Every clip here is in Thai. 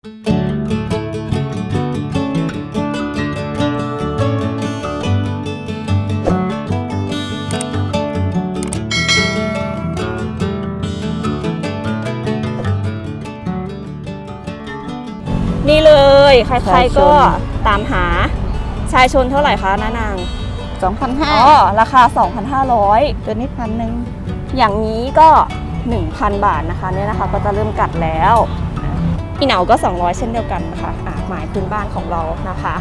นี่เลย ใครชายชน ๆก็ตามหาชายชนเท่าไหร่คะน้านางสองพันห้าอ๋อราคา 2,500 ตัวนี้พันหนึ่งอย่างนี้ก็ 1,000 บาทนะคะเนี่ยนะคะ ก็จะเริ่มกัดแล้ว อีเหนาก็ 200 เช่นเดียวกันนะคะอะหมายพื้นบ้านของเรานะคะ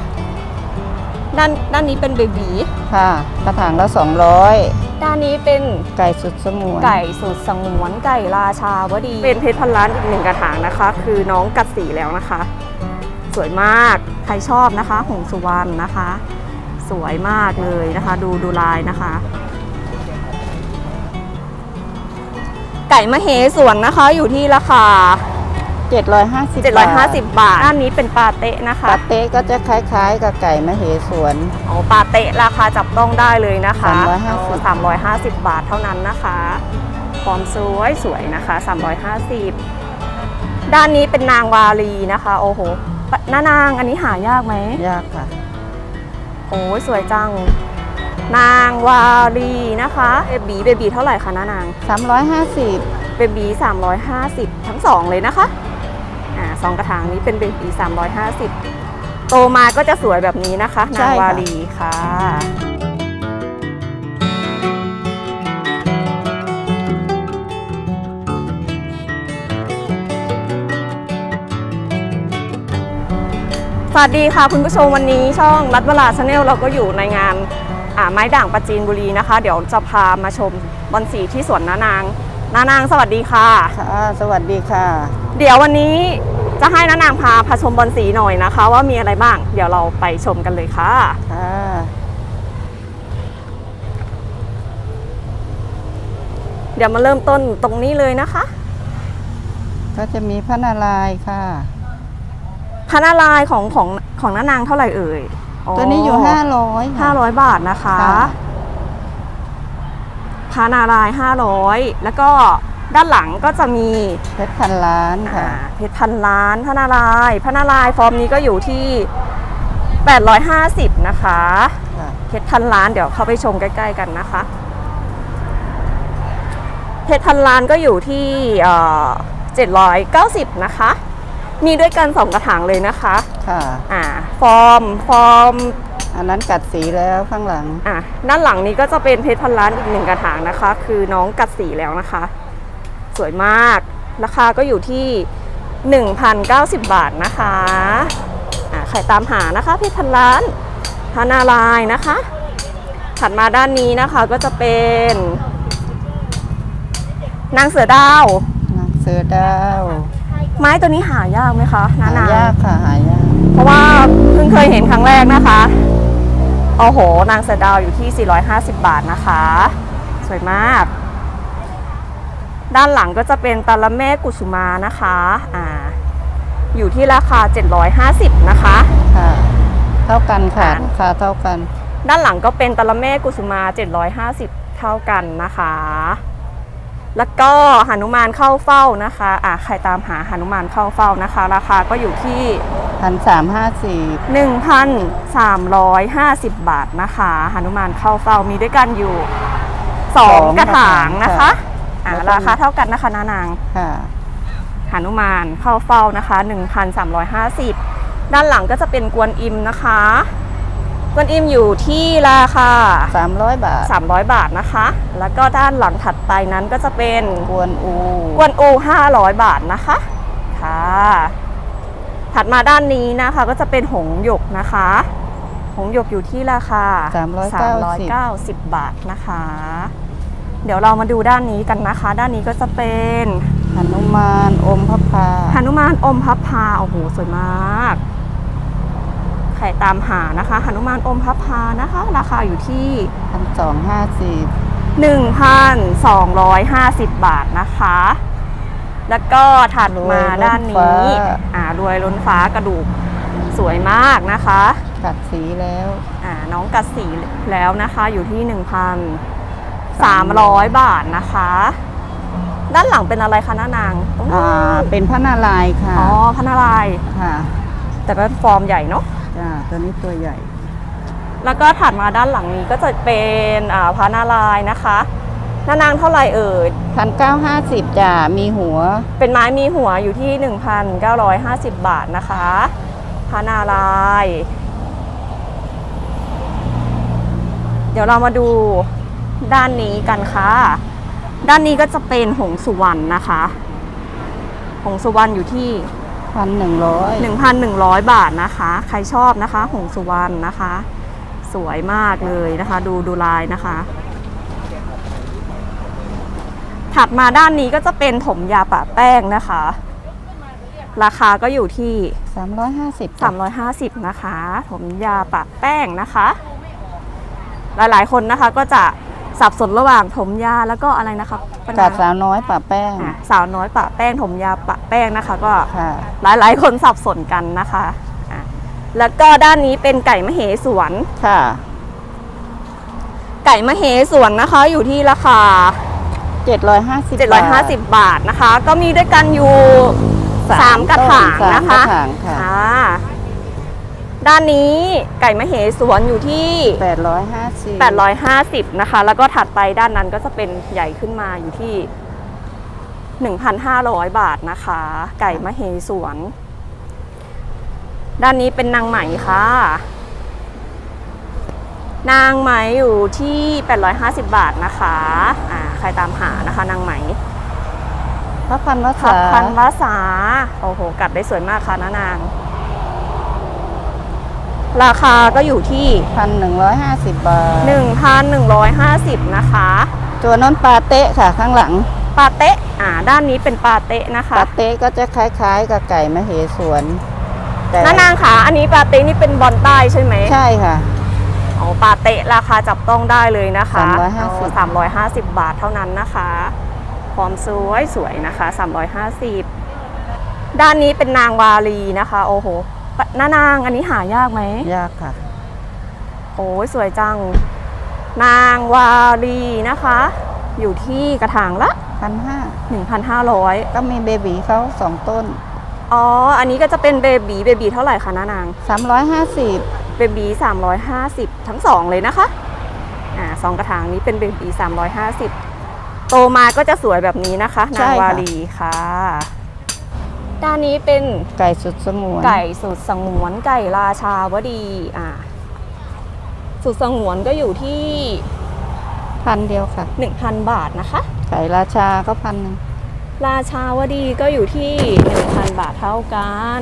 ด้านด้านนี้เป็นเบบีค่ะ กระถางละสองร้อยด้านนี้เป็นไก่สุดสงวนไก่สูตรสงวนไก่ราชาวดี เป็นเพชรพันล้านอีกหนึ่งกระถางนะคะ คือน้องกัดสีแล้วนะคะ สวยมากใครชอบนะคะ หงสุวรรณนะคะ สวยมากเลยนะคะ ดูดูลายนะคะไก่มเหสวนนะคะอยู่ที่ราคา เจ็ดร้อยห้าสิบ750 บาท ด้านนี้เป็นปาเต๊ะนะคะ ปาเต้ก็จะคล้ายๆ กับไก่มเหสวนอ๋อปาเต๊ะราคาจับต้องได้เลยนะคะ350อ๋อ350 บาทเท่านั้นนะคะความสวยสวยนะคะ 350 ด้านนี้เป็นนางวาลีนะคะ โอ้โหหน้านางอันนี้หายากไหม ยากค่ะ โอ้ยสวยจัง นางวาลีนะคะเบบีเบบีเท่าไหร่คะน้านางสามร้อยห้าสิบเบบี350 ทั้งสองเลยนะคะอ่า สองกระถางนี้เป็นเบบี350 โตมาก็จะสวยแบบนี้นะคะ นางวาลีค่ะสวัสดีค่ะคุณผู้ชมวันนี้ช่องรัฐเวลาชาแนลเราก็อยู่ในงานอ่าไม้ด่างประจีนบุรีนะคะ เดี๋ยวจะพามาชมบอนสีที่สวนนานาง นานางสวัสดีค่ะค่ะ สวัสดีค่ะ เดี๋ยววันนี้ จะให้นานางพาพาชมบอนสีหน่อยนะคะ ว่ามีอะไรบ้าง เดี๋ยวเราไปชมกันเลยค่ะค่ะ เดี๋ยวมาเริ่มต้นตรงนี้เลยนะคะ ก็จะมีพระนารายณ์ค่ะ พระนารายณ์ของของของนานางเท่าไหร่เอ่ยตัวนี้อยู่ห้าร้อยห้าร้อยบาทนะคะค่ะพระนารายณ์ห้าร้อยแล้วก็ ด้านหลังก็จะมีเพชรพันล้านอ่าค่ะ เพชรพันล้านพระนารายณ์พระนารายณ์ฟอร์มนี้ก็อยู่ที่ 850 นะคะค่ะเพชรพันล้านเดี๋ยวเข้าไปชมใกล้ ๆ กันนะคะเพชรพันล้านก็อยู่ที่เอ่อ790นะคะ มีด้วยกัน2กระถางเลยนะคะ ค่ะ อ่า ฟอร์ม ฟอร์ม อันนั้นกัดสีแล้วข้างหลัง อะด้านหลังนี้ก็จะเป็นเพชรพันล้านอีกหนึ่งกระถางนะคะ คือน้องกัดสีแล้วนะคะ สวยมาก ราคาก็อยู่ที่ 1,090 บาทนะคะอะใครตามหานะคะเพชรพันล้านพานารายณ์นะคะ ถัดมาด้านนี้นะคะก็จะเป็น นางเสือดาว นางเสือดาว ไม้ตัวนี้หายากไหมคะนาหานางยากค่ะหายาก เพราะว่าเพิ่งเคยเห็นครั้งแรกนะคะโอ้โห นางเสือดาวอยู่ที่ 450 บาทนะคะ สวยมาก ด้านหลังก็จะเป็นตาละแม่กุสุมานะคะอ่าอยู่ที่ราคา 750 นะคะค่ะเท่ากันค่ะอ่าราคาเท่ากัน ด้านหลังก็เป็นตาละแม่กุสุมา 750 เท่ากันนะคะ แล้วก็หนุมานเข้าเฝ้านะคะอ่าใครตามหาหนุมานเข้าเฝ้านะคะ ราคาก็อยู่ที่พันสามห้าสิบ1,350บาทนะคะหนุมานเข้าเฝ้ามีด้วยกันอยู่2กระถางนะคะ อ่าราคาเท่ากันนะคะนานางค่ะหนุมานเข้าเฝ้านะคะ 1,350 ด้านหลังก็จะเป็นกวนอิมนะคะ กวนอิมอยู่ที่ราคาสามร้อยบาท 300 บาทนะคะ แล้วก็ด้านหลังถัดไปนั้นก็จะเป็นกวนอู กวนโอ500 บาทนะคะ ค่ะ ถัดมาด้านนี้นะคะก็จะเป็นหงหยกนะคะ หงหยกอยู่ที่ราคา 390 390 บาทนะคะ เดี๋ยวเรามาดูด้านนี้กันนะคะ ด้านนี้ก็จะเป็นหนุมานอมพระพาหนุมานอมพับพาโอ้โหสวยมากใครตามหานะคะหนุมานอมพับพานะคะ ราคาอยู่ที่พันสองห้าสิบ1,250บาทนะคะ แล้วก็ถัดมาด้านนี้อ่ารวยล้นฟ้ากระดูกสวยมากนะคะ กัดสีแล้วอ่าน้องกัดสีแล้วนะคะอยู่ที่ 1,300 บาทนะคะ ด้านหลังเป็นอะไรคะน้านางตรงนี้อ่าเป็นพระนารายณ์ค่ะอ๋อพระนารายณ์ค่ะแต่เป็นฟอร์มใหญ่เนาะ จ้าตัวนี้ตัวใหญ่ แล้วก็ถัดมาด้านหลังนี้ก็จะเป็นอ่าพระนารายณ์นะคะน้านางเท่าไหร่เอ่ย พันเก้าห้าสิบจ้ามีหัว เป็นไม้มีหัวอยู่ที่ 1,950 บาทนะคะพระนารายณ์เดี๋ยวเรามาดู ด้านนี้กันค่ะ ด้านนี้ก็จะเป็นหงสุวรรณนะคะ หงสุวรรณอยู่ที่พันหนึ่งร้อย1,100บาทนะคะ ใครชอบนะคะ หงสุวรรณนะคะ สวยมากเลยนะคะ ดูดูลายนะคะ ถัดมาด้านนี้ก็จะเป็นถมยาปะแป้งนะคะ ราคาก็อยู่ที่สามร้อยห้าสิบ350 นะคะ ถมยาปะแป้งนะคะ หลายๆคนนะคะก็จะ สับสนระหว่างถมยาแล้วก็อะไรนะคะปัญกาหาดสาวน้อยป่าแป้ง อะสาวน้อยปะแป้งถมยาปะแป้งนะคะ ก็ค่ะ หลายๆ คนสับสนกันนะคะอะแล้วก็ด้านนี้เป็นไก่มเหสวน ค่ะ ไก่มเหสวนนะคะ อยู่ที่ราคาเจ็ดร้อยห้าสิบ750 บาทนะคะ ก็มีด้วยกันอยู่3กระถางนะคะสามกระถางค่ะ อ่า ด้านนี้ไก่มเหสวนอยู่ที่แปดร้อยห้าสิบ850 นะคะ แล้วก็ถัดไปด้านนั้นก็จะเป็นใหญ่ขึ้นมาอยู่ที่ 1,500 บาทนะคะ ไก่มเหสวน ด้านนี้เป็นนางไหมค่ะ นางไหมอยู่ที่ 850 บาทนะคะอ่าใครตามหานะคะ นางไหมพระพันวขัษาบพันวาสาโอ้โหกัดได้สวยมากค่ะนะนาง ราคาก็อยู่ที่ พันหนึ่งร้อยห้าสิบบาท 1,150 นะคะ ตัวน้นปลาเต๊ะค่ะข้างหลัง ปาเต๊ะอ่าด้านนี้เป็นปาเต๊ะนะปคะลาเต๊ะก็จะคล้ายๆ กับไก่มเหสวนแต่น้านางขาอันนี้ปาเต๊ะนี่เป็นบอลใต้ใช่ไหมใช่ค่ะ อ๋อปาเต๊ะราคาจับต้องได้เลยนะคะ350 สามร้อยห้าสิบบาทเท่านั้นนะคะ ความสวยสวยนะคะ 350 ด้านนี้เป็นนางวาลีนะคะ โอ้โห ปะน้านางอันนี้หายากไหม ยากค่ะ โอ้ยสวยจัง นางวาลีนะคะ อยู่ที่กระถางละพันห้า1,500 ก็มีเบบีเขาสองต้น อ๋อ อันนี้ก็จะเป็นเบบีเบบีเท่าไหร่คะน้านางสามร้อยห้าสิบเบบี350 ทั้งสองเลยนะคะ อ่าสองกระถางนี้เป็นเบบี350 โตมาก็จะสวยแบบนี้นะคะ นางวาลีค่ะ ด้านนี้เป็นไก่สุดสงวนไก่สุดสงวนไก่ราชาวดีอ่าสุดสงวนก็อยู่ที่พันเดียวค่ะ1,000บาทนะคะ ไก่ราชาก็พันหนึ่งราชาวดีก็อยู่ที่1,000บาทเท่ากัน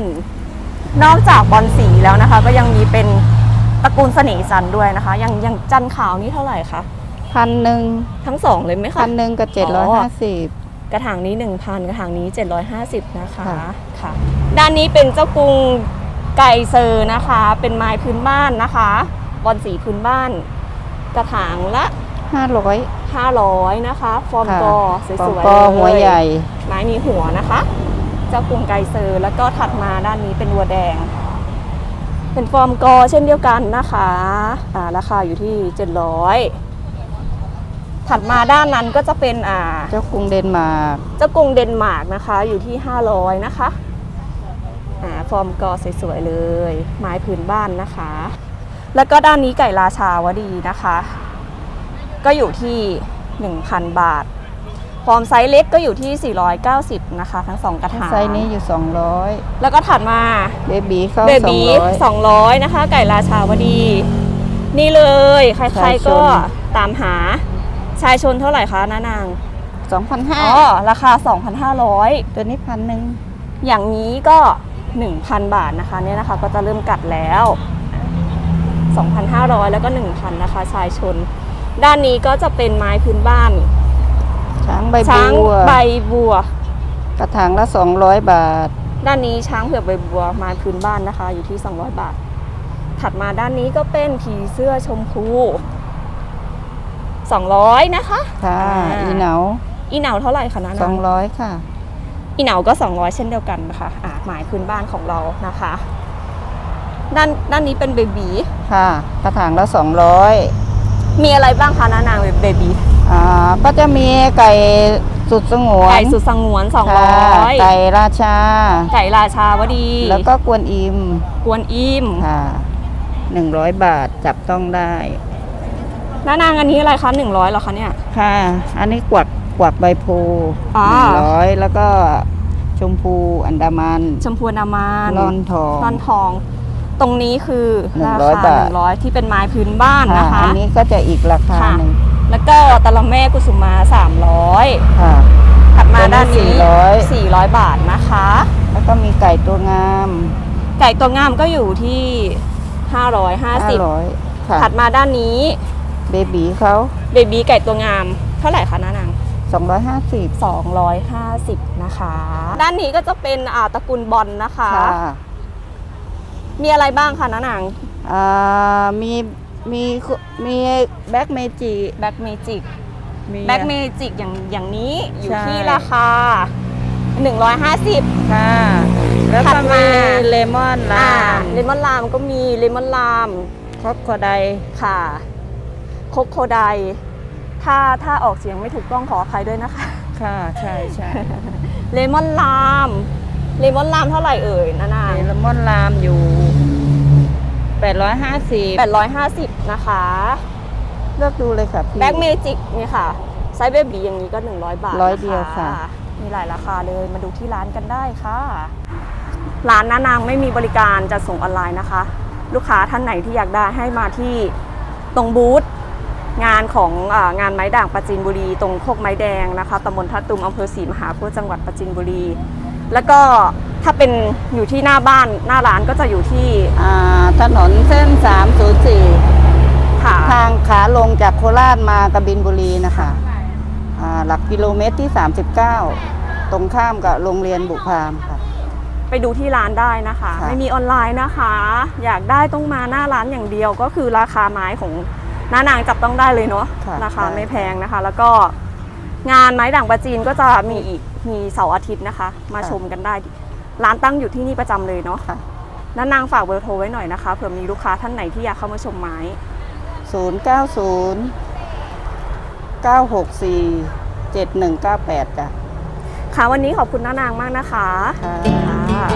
นอกจากบอลสีแล้วนะคะ ก็ยังมีเป็นตระกูลเสน่ห์จันทร์ด้วยนะคะ อย่างอย่างจันทร์ขาวนี่เท่าไหร่คะพันหนึ่งทั้งสองเลยไหมคะพันหนึ่งกับเจ็ดร้อยห้าสิบ กระถางนี้ 1,000 กระถางนี้ 750 นะคะค่ะค่ะ ด้านนี้เป็นเจ้ากรุงไก่เซอร์นะคะ เป็นไม้พื้นบ้านนะคะบอลสีพื้นบ้าน กระถางละห้าร้อย500 นะคะ ฟอร์มกอสปอวยปอๆเลยหัวใหญ่ ไม้มีหัวนะคะ เจ้ากรุงไกเซอร์แล้วก็ถัดมาด้านนี้เป็นวัวแดง เป็นฟอร์มกอเช่นเดียวกันนะคะอ่าราคาอยู่ที่ 700 ถัดมาด้านนั้นก็จะเป็นอ่าเจ้ากรุงเดนมาร์กเจ้ากรุงเดนมาร์กนะคะ อยู่ที่ 500 นะคะอ่าฟอร์มกอสวยๆเลย ไม้พื้นบ้านนะคะ แล้วก็ด้านนี้ไก่ราชาวดีนะคะ ก็อยู่ที่ 1,000 บาทฟอร์มไซส์เล็กก็อยู่ที่ 490 นะคะ ทั้งสองกระถางไซส์นี้อยู่สองร้อยแล้วก็ถัดมาเบบีเขาเบสองบีร้อย200 นะคะ ไก่ราชาวดี นี่เลย ใครชายชนๆก็ตามหา ชายชนเท่าไหร่คะน้านางสองพันห้าอ๋อราคา 2,500 ตัวนี้พันหนึ่งอย่างนี้ก็ 1,000 บาทนะคะเนี่ยนะคะ ก็จะเริ่มกัดแล้ว 2,500 แล้วก็ 1,000 นะคะ ชายชน ด้านนี้ก็จะเป็นไม้พื้นบ้าน ช้างใบช้างบัวใบบัว กระถางละสองร้อยบาท ด้านนี้ช้างเผือกใบบัวไม้พื้นบ้านนะคะ อยู่ที่ 200 บาท ถัดมาด้านนี้ก็เป็นผีเสื้อชมพู 200 นะคะค่ะอ่า อีเหนาอีเหนาเท่าไหร่คะนะสองร้อยค่ะ อีเหนาก็ 200 เช่นเดียวกันนะคะอะหมายพื้นบ้านของเรานะคะ ด้านด้านนี้เป็นเบบีค่ะ กระถางละสองร้อยมีอะไรบ้างคะนานางเบบีอ่าก็จะมีไก่สุดสงวนไก่สุดสงวน ค่ะ200ไก่ราชา ไก่ราชาวดี แล้วก็กวนอิมกวนอิม ค่ะหนึ่งร้อยบาทจับต้องได้ น้านางอันนี้อะไรคะ100เหรอคะเนี่ย ค่ะ อันนี้กวักกวักใบโพอ่าหนึ่งร้อยแล้วก็ชมพูอันดามันชมพูนามานลอนทอง ร่อนทอง ตรงนี้คือหนึ่งราร้อยคาบาท100ที่เป็นไม้พื้นบ้านค่ะนะคะ อันนี้ก็จะอีกราคาค่ะ หนึ่งแล้วก็ตะละแม่กุสุมา300ค่ะ ถัดมาตัวนี้ด้านนี้400 400บาทนะคะ แล้วก็มีไก่ตัวงามไก่ตัวงามก็อยู่ที่ห้า550ร้อยค่ะถัดมาด้านนี้ เบบีเขาเบบีไก่ตัวงาม เท่าไหร่คะน้านางสองร้อยห้าสิบ250 นะคะ ด้านนี้ก็จะเป็นอ่าตระกูลบอลนะคะ ค่ะมีอะไรบ้างคะน้านางอ่ามีมีมีแบ็กเมจิแบ็กเมจิก มี แบ็กเมจิกอย่างอย่างนี้อยู่ใช่ ที่ราคา 150 ค่ะ แล้วถัก็ดมามีเลมอนลาอ่ามเลมอนลามก็มีเลมอนลามครอบคอไดค่ะ โคโคไดถ้าถ้าออกเสียงไม่ถูกต้องขออภัยด้วยนะคะ ค่ะใช่ใช่เลมอนลามเลมอนลามเท่าไหร่เอ่ยนานาเลมอนลามอยู่แปดร้อยห้าสิบ850 นะคะ เลือกดูเลยค่ะพี่ แบ็กเมจิกนี่ค่ะ ไซส์เบบีอย่างนี้ก็ 100 บาทร้อยนเดียวค่ะ มีหลายราคาเลยมาดูที่ร้านกันได้ค่ะ ร้านน้านางไม่มีบริการจัดส่งออนไลน์นะคะ ลูกค้าท่านไหนที่อยากได้ให้มาที่ตรงบูธ งานของอางานไม้ด่างปราจีนบุรีตรงโคกไม้แดงนะคะตำบลท่าตุมอำเภอศรีมหาโพธิ์จังหวัดปราจีนบุรี แล้วก็ถ้าเป็นอยู่ที่หน้าบ้านหน้าร้านก็จะอยู่ที่อ่าถนนเส้นสามศูนย์สี่ค่ะทางขาลงจากโคราชมากบินบุรีนะคะอ่าหลักกิโลเมตรที่ 39 ตรงข้ามกับโรงเรียนบุพามค่ะไปดูที่ร้านได้นะคะค่ะไม่มีออนไลน์นะคะ อยากได้ต้องมาหน้าร้านอย่างเดียวก็คือราคาไม้ของ หน้านางจับต้องได้เลยเนาะค่ะราคาได้ไม่แพงนะคะ แล้วก็งานไม้ด่างประจีนก็จะมีอีกมีเสาร์อาทิตย์นะคะ มาชมกันได้ ร้านตั้งอยู่ที่นี่ประจำเลยเนาะค่ะน้านางฝากเบอร์โทรไว้หน่อยนะคะเผื่อมีลูกค้าท่านไหนที่อยากเข้ามาชมไม้090 964 7198จ้ะค่ะวันนี้ขอบคุณน้านางมากนะคะค่ะ ค่ะ